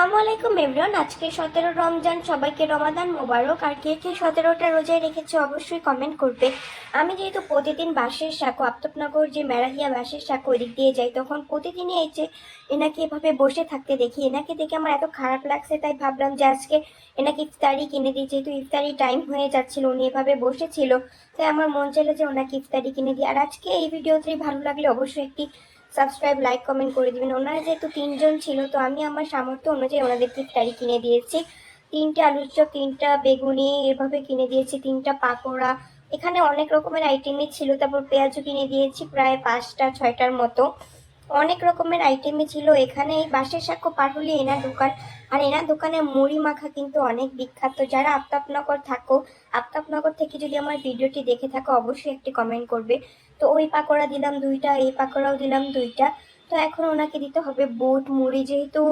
আসসালামু আলাইকুম এভরিওয়ান আজকে সতেরো রমজান, সবাইকে রমাদান মোবারক। আর কে কে সতেরোটা রোজায় রেখেছে অবশ্যই কমেন্ট করবে। আমি যেহেতু প্রতিদিন বাসের সাঁকো, আফতাবনগর যে মেরাহিয়া বাসের সাঁকো ওদিক দিয়ে যাই, তখন প্রতিদিনই এই যে এনাকে এভাবে বসে থাকতে দেখি। এনাকে দেখে আমার এত খারাপ লাগছে, তাই ভাবলাম যে আজকে এনাকে ইফতারি কিনে দিই। যেহেতু ইফতারি টাইম হয়ে যাচ্ছিল, উনি এভাবে বসেছিল, তাই আমার মন চাইলো যে ওনাকে ইফতারি কিনে দিই। আর আজকে এই ভিডিওটি ভালো লাগলে অবশ্যই একটি সাবস্ক্রাইব লাইক কমেন্ট করে দিবেন। ওনারা যেহেতু তিনজন ছিল, তো আমি আমার সামর্থ্য অনুযায়ী ওনাদেরকে ইফতারি কিনে দিয়েছি। তিনটা আলুর চপ, তিনটা বেগুনি, এভাবে কিনে দিয়েছি। তিনটা পাকোড়া। এখানে অনেক রকমের আইটেমই ছিল। তারপর পেঁয়াজও কিনে দিয়েছি, প্রায় পাঁচটা, ছয়টার মতো। অনেক রকমের আইটেমই ছিল। এখানে এই বাঁশের সাক্ষ্য পার হলে এনার দোকান, আর এনার দোকানে মুড়ি মাখা কিন্তু অনেক বিখ্যাত। যারা আফতাবনগর থাকো, আফতাবনগর থেকে যদি আমার ভিডিওটি দেখে থাকো, অবশ্যই একটি কমেন্ট করবে। তো ওই পাকোড়া দিলাম দুইটা, এই পাকোড়াও দিলাম দুইটা। তো এখন ওনাকে দিতে হবে বুট, মুড়ি, যেহেতু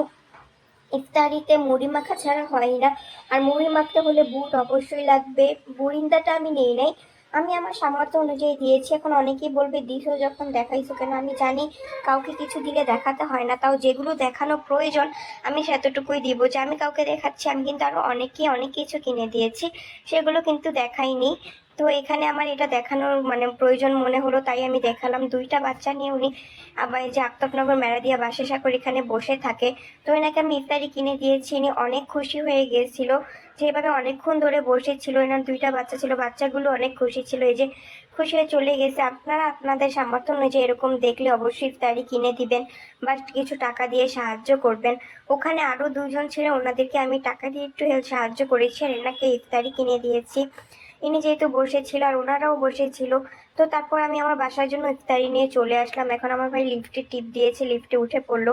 ইফতারিতে মুড়ি মাখা ছাড়া হয় না। আর মুড়ি মাখতে হলে বুট অবশ্যই লাগবে। বুরিন্দাটা আমি নেই নাই। আমি আমার সামর্থ্য অনুযায়ী দিয়েছি। এখন অনেকেই বলবে দিছো যখন দেখাইছো কেন? আমি জানি কাউকে কিছু দিলে দেখাতে হয় না। তাও যেগুলো দেখানো প্রয়োজন, আমি সেতটুকুই দিব যে, আমি কাউকে দেখাচ্ছি। আমি কিন্তু আরও অনেকেই অনেক কিছু কিনে দিয়েছি, সেগুলো কিন্তু দেখাইনি। তো এখানে আমার এটা দেখানোর মানে প্রয়োজন মনে হলো, তাই আমি দেখালাম। দুইটা বাচ্চা নিয়ে উনি আবার এই যে আফতাবনগর মেরাদিয়া বাসে সাকর এখানে বসে থাকে। তো এনাকে আমি ইফতারি কিনে দিয়েছি, ইনি অনেক খুশি হয়ে গিয়েছিল। যে এভাবে অনেকক্ষণ ধরে বসেছিল এনার দুইটা বাচ্চা ছিল, বাচ্চাগুলো অনেক খুশি ছিল। এই যে খুশি হয়ে চলে গেছে। আপনারা আপনাদের সামর্থ্য অনুযায়ী এরকম দেখলে অবশ্যই ইফতারি কিনে দিবেন বা কিছু টাকা দিয়ে সাহায্য করবেন। ওখানে আরও দুজন ছিল ওনাদেরকে আমি টাকা দিয়ে একটু সাহায্য করেছি আর এনাকে ইফতারি কিনে দিয়েছি। ইনি যেহেতু বসেছিল আর ওনারাও বসেছিল, তো তারপর আমি আমার বাসার জন্য ইফতারি নিয়ে চলে আসলাম। এখন আমার ভাই লিফটে টিপ দিয়েছে, লিফটে উঠে পড়ল।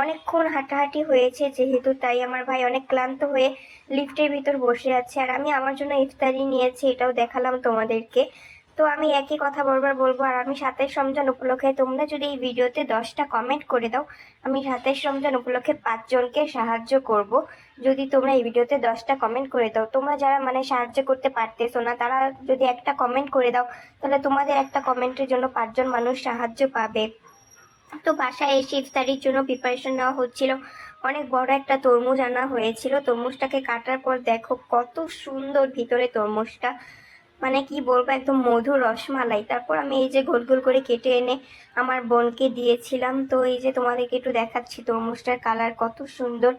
অনেকক্ষণ হাঁটাহাঁটি হয়েছে যেহেতু, তাই আমার ভাই অনেক ক্লান্ত হয়ে লিফটের ভিতর বসে আছে। আর আমি আমার জন্য ইফতারি নিয়েছি, এটাও দেখালাম তোমাদেরকে। তো আমি একই কথা বারবার বলব, আর আমি সাতাইশ রমজান উপলক্ষে তোমরা যদি এই ভিডিওতে দশটা কমেন্ট করে দাও, আমি সাতাইশ রমজান উপলক্ষে পাঁচজনকে সাহায্য করব। যদি তোমরা এই ভিডিওতে দশটা কমেন্ট করে দাও, তোমরা যারা মানে সাহায্য করতে পারতেছো না, তারা যদি একটা কমেন্ট করে দাও, তাহলে তোমাদের একটা কমেন্টের জন্য পাঁচজন মানুষ সাহায্য পাবে। তো বাসায় এসে ইফতারির জন্য প্রিপারেশন নেওয়া হচ্ছিল। অনেক বড় একটা তরমুজ আনা হয়েছিল। তরমুজটাকে কাটার পর দেখো কত সুন্দর ভিতরে তরমুজটা। মানে কি বলব, একদম মধুর রসমালাই। তারপর আমি এই যে গোল গোল করে কেটে এনে আমার বোনকে দিয়েছিলাম। তো এই যে তোমাদেরকে একটু দেখাচ্ছি, তরমুজটার কালার কত সুন্দর।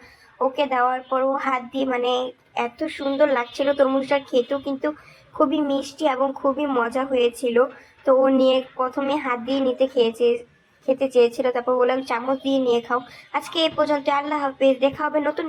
ওকে দেওয়ার পর ও হাত দিয়ে মানে এত সুন্দর লাগছিল তরমুজটা খেতেও, কিন্তু খুবই মিষ্টি এবং খুবই মজা হয়েছিল। তো ও নিয়ে প্রথমে হাত দিয়ে নিতে খেয়েছে, খেতে চেয়েছিল। তারপর বললাম, চামচ দিয়ে নিয়ে খাও। আজকে এ পর্যন্ত আল্লাহ হাফেজ, দেখা হবে নতুন